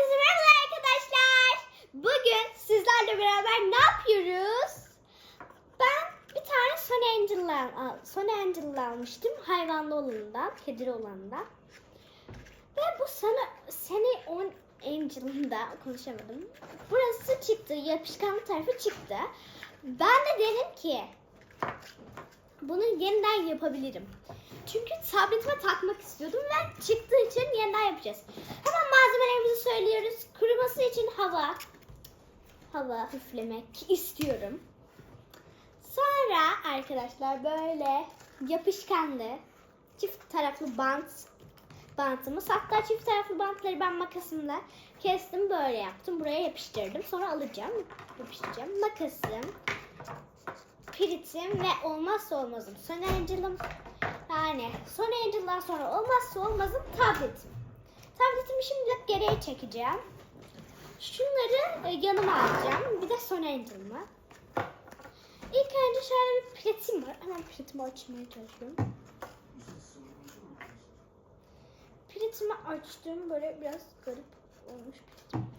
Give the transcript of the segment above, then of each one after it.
Herkese merhaba arkadaşlar. Bugün sizlerle beraber ne yapıyoruz? Ben bir tane Sony Angel, al- Sony Angel almıştım. Hayvanlı olanından, kedili olanından. Ve bu sana Sony on Angel'ın da konuşamadım. Burası çıktı, yapışkan tarafı çıktı. Ben de dedim ki bunu yeniden yapabilirim. Çünkü tabletime takmak istiyordum ve çıktığı için yeniden yapacağız. Hemen malzemelerimizi söylüyoruz. Kuruması için hava, hava üflemek istiyorum. Sonra arkadaşlar böyle yapışkanlı çift taraflı bant bantımız. Hatta çift taraflı bantları ben makasımla kestim böyle yaptım. Buraya yapıştırdım. Sonra alacağım. Yapıştıracağım. Makasım, piritim ve olmazsa olmazım. Sony Angel'ım yani Sony Angel'dan sonra olmazsa olmazım tabletim. Tabletimi şimdilik geriye çekeceğim. Şunları e, yanıma alacağım. Bir de Sony Angel'ımı. İlk önce şöyle bir platin var. Hemen platimi açmaya çalışıyorum. Platimi açtım. Böyle biraz garip olmuş platin.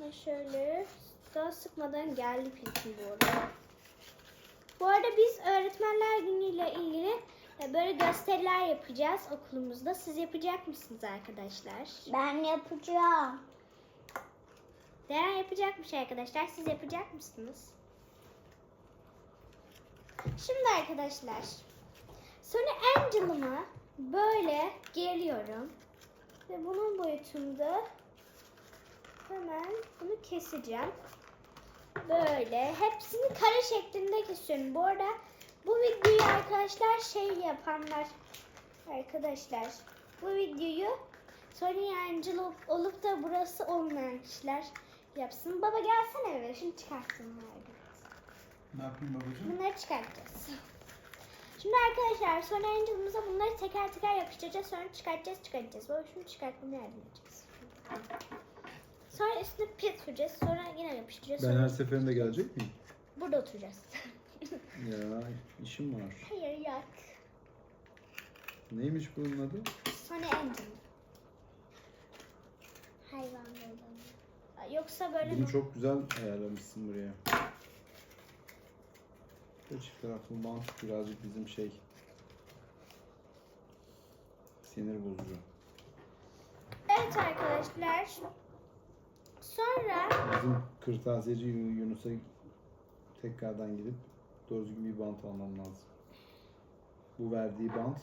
Ve şöyle daha sıkmadan geldi platin bu arada. Bu arada biz öğretmenler günüyle ilgili e, böyle gösteriler yapacağız okulumuzda. Siz yapacak mısınız arkadaşlar? Ben yapacağım. Deren yapacakmış arkadaşlar. Siz yapacak mısınız? Şimdi arkadaşlar Sony Angel'ımı böyle geriyorum. Ve bunun boyutunda hemen bunu keseceğim. Böyle hepsini kare şeklinde kesiyorum. Bu arada bu videoyu arkadaşlar şey yapanlar arkadaşlar bu videoyu Sony Angel olup, olup da burası olmayan kişiler yapsın. Baba gelsene eve şunu çıkartsın. hadi. Ne yapayım babacığım? Bunları çıkartacağız. Şimdi arkadaşlar Sony Angel'ımıza bunları teker teker yapıştıracağız. Sonra çıkartacağız çıkartacağız. Baba şunu çıkartmama yardım edeceğiz. Sonra üstüne pet süreceğiz. Sonra yine yapıştıracağız. Ben Sonra her seferinde gelecek miyim? burada oturacağız. Ya işim var. Hayır yok. Neymiş bunun adı? Sony Angel. Hayvanlardan. Yoksa böyle Bunu çok güzel ayarlamışsın buraya. Bu çift taraflı bant birazcık bizim şey sinir bozucu. Evet arkadaşlar. Sonra Bizim kırtasiyeci Yunus'a tekrardan gidip doğru düzgün bir bant almam lazım. Bu verdiği bant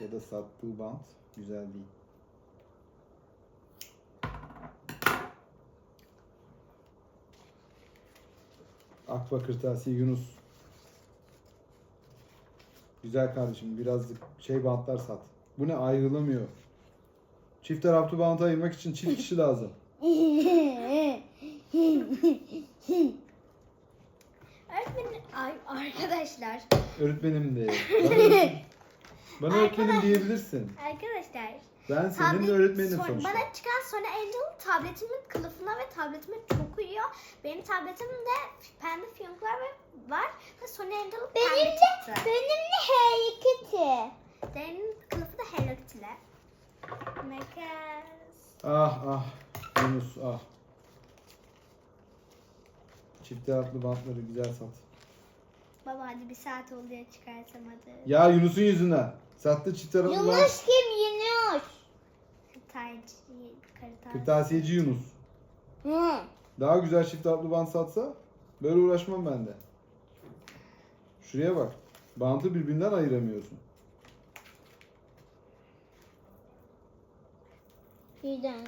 ya da sattığı bant güzel değil. Akba Kırtasiye Yunus. Güzel kardeşim birazcık şey bantlar sat. Bu ne ayrılamıyor. Çift taraflı bant ayırmak için çift kişi lazım. öğretmenim ay arkadaşlar. Öğretmenim de. Bana, öğretmen- bana öğretmenim diyebilirsin. Arkadaşlar. Ben senin tablet- de öğretmenim Son- sonuçta. Bana çıkan Sony Angel tabletimin kılıfına ve tabletime çok uyuyor. Benim tabletimde pembe fiyonklar ve- var ve Sony Angel Benim pembe de, çıktı. benim de Hello Kitty. Benim kılıfı da Hello Kitty'le. Makas. Ah ah Yunus ah. Çift taraflı bantları güzel sat. Baba hadi bir saat oldu ya çıkartamadı. Ya Yunus'un yüzüne. Sattı çift taraflı bant. Yunus kim Yunus? Tercih, kırtasiye. Kırtasiyeci Yunus. Hı. Daha güzel çift taraflı bant satsa böyle uğraşmam ben de. Şuraya bak. Bantı birbirinden ayıramıyorsun. Birden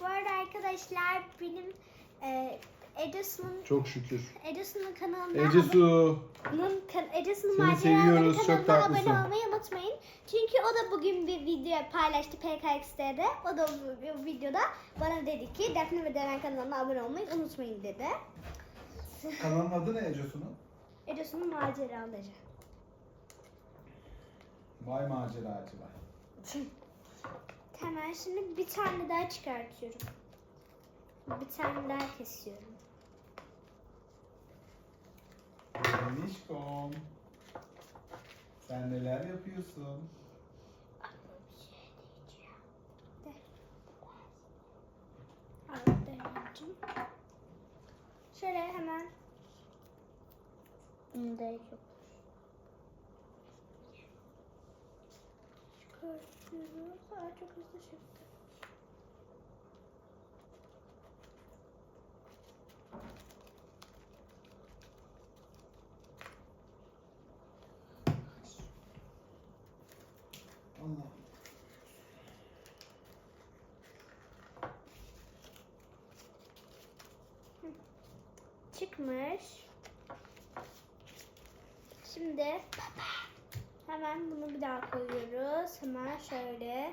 Bu arada arkadaşlar benim e, Edison'un Çok şükür. Edison'un kanalına Ece Su. Bunun kan- Edison'un Seni maceraları seviyoruz, çok kanalına tatlısın. abone olmayı unutmayın. Çünkü o da bugün bir video paylaştı PKX'de. O da bu bu videoda bana dedi ki Defne ve Deren kanalına abone olmayı unutmayın dedi. Kanalın adı ne Ece Su'nun? Edison'un maceraları. Vay maceracı var. Hemen şimdi bir tane daha çıkartıyorum. Bir tane daha kesiyorum. Nişkom. Sen neler yapıyorsun? Şöyle hemen. Bunu da yapıyorum. Çıkartıyoruz. Aa, çok hızlı çıktı. Çıkmış. Şimdi hemen bunu bir daha koyuyoruz. Hemen şöyle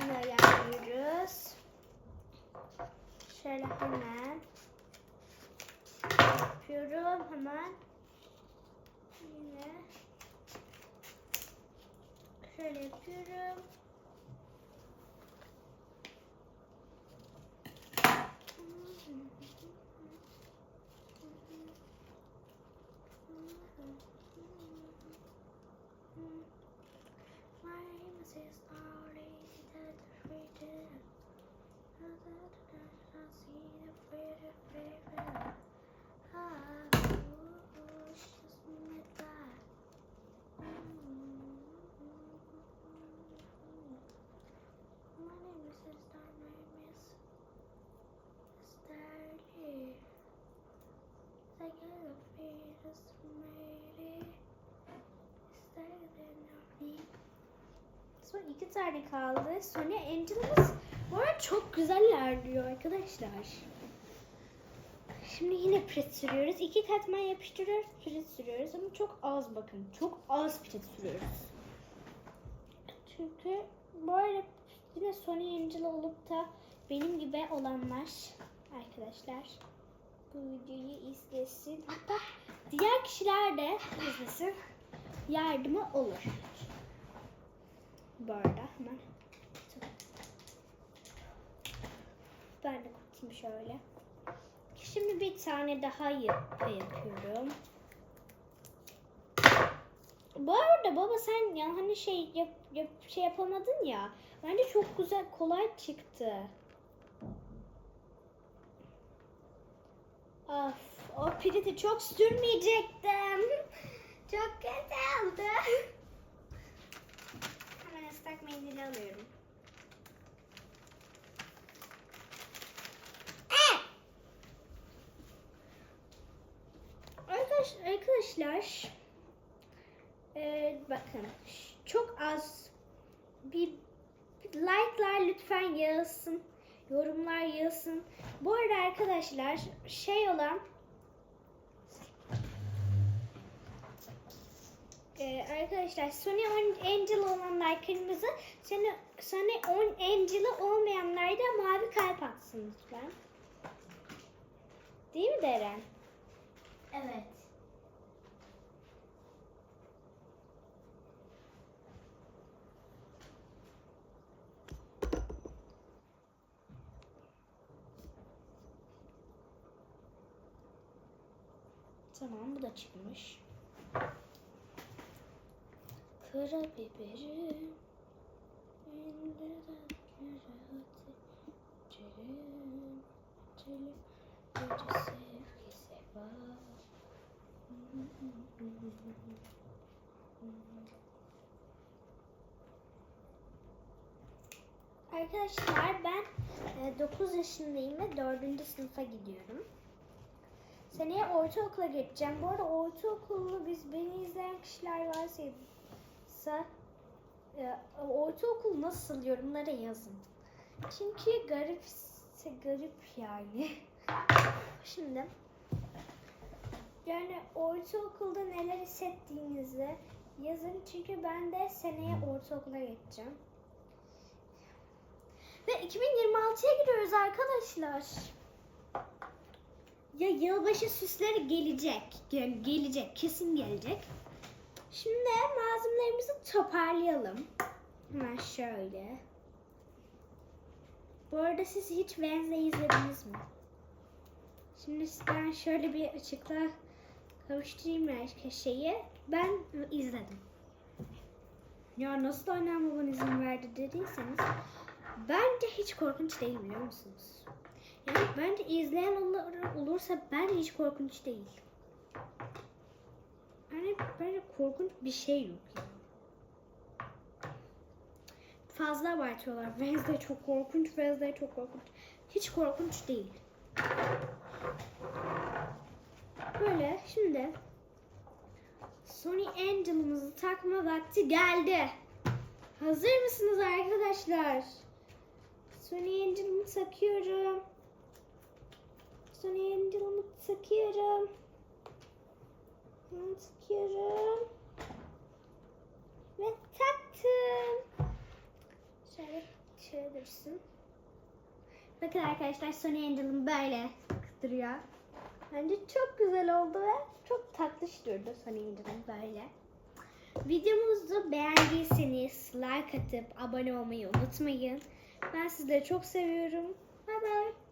bunu ayarlıyoruz. Şöyle hemen yapıyorum hemen. Yine şöyle yapıyorum. Is Starry, that freedom. I see the freedom, freedom. Ah, just met that. My name is my name is Starly. Smiley. Son iki tane kaldı. Sonra Angel'ımız bu arada çok güzel ilerliyor arkadaşlar. Şimdi yine pret sürüyoruz. İki katman yapıştırıyoruz, pret sürüyoruz ama çok az bakın. Çok az pret sürüyoruz. Çünkü bu arada yine Sony Angel olup da benim gibi olanlar arkadaşlar bu videoyu izlesin. Hatta diğer kişiler de izlesin. Yardımı olur. Bu arada hemen ben de kutayım şöyle. Şimdi bir tane daha yap yapıyorum. Bu arada baba sen ya hani şey yap, yap şey yapamadın ya. Bence çok güzel kolay çıktı. Of, o piriti çok sürmeyecektim. Çok kötü oldu. Islak mendili alıyorum. Arkadaş, arkadaşlar e, bakın çok az bir like'lar lütfen yağılsın. Yorumlar yağılsın. Bu arada arkadaşlar şey olan Ee, arkadaşlar Sony On- Angel olanlar kırmızı, Sony, Sony On Angel'ı olmayanlar da mavi kalp atsın lütfen. Değil mi Deren? Evet. Tamam bu da çıkmış. Gece sevgi seva Arkadaşlar ben 9 yaşındayım ve 4. sınıfa gidiyorum. Seneye ortaokula geçeceğim. Bu arada ortaokulu biz beni izleyen kişiler varsa e, ortaokul nasıl yorumlara yazın. Çünkü garip garip yani. Şimdi yani ortaokulda neler hissettiğinizi yazın çünkü ben de seneye ortaokula geçeceğim. Ve 2026'ya giriyoruz arkadaşlar. Ya yılbaşı süsleri gelecek. Gel- gelecek. Kesin gelecek. Şimdi malzemelerimizi toparlayalım. Hemen şöyle. Bu arada siz hiç Wednesday izlediniz mi? Şimdi ben şöyle bir açıkla kavuşturayım her şeyi. Ben izledim. Ya nasıl baban izin verdi dediyseniz bence hiç korkunç değil biliyor musunuz? Yani bence izleyen olur, olursa bence hiç korkunç değil. Yani bence korkunç bir şey yok. yani. Fazla abartıyorlar. Wednesday çok korkunç, Wednesday çok korkunç. Hiç korkunç değil. Böyle şimdi Sony Angel'ımızı takma vakti geldi. Hazır mısınız arkadaşlar? Sony Angel'ımı takıyorum. Sony Angel'ımı takıyorum. Bunu takıyorum. Ve taktım. Dursun. Bakın arkadaşlar Sony Angel'ım böyle duruyor. Bence çok güzel oldu ve çok tatlış durdu Sony Angel'ım böyle. Videomuzu beğendiyseniz like atıp abone olmayı unutmayın. Ben sizleri çok seviyorum. Bye bye.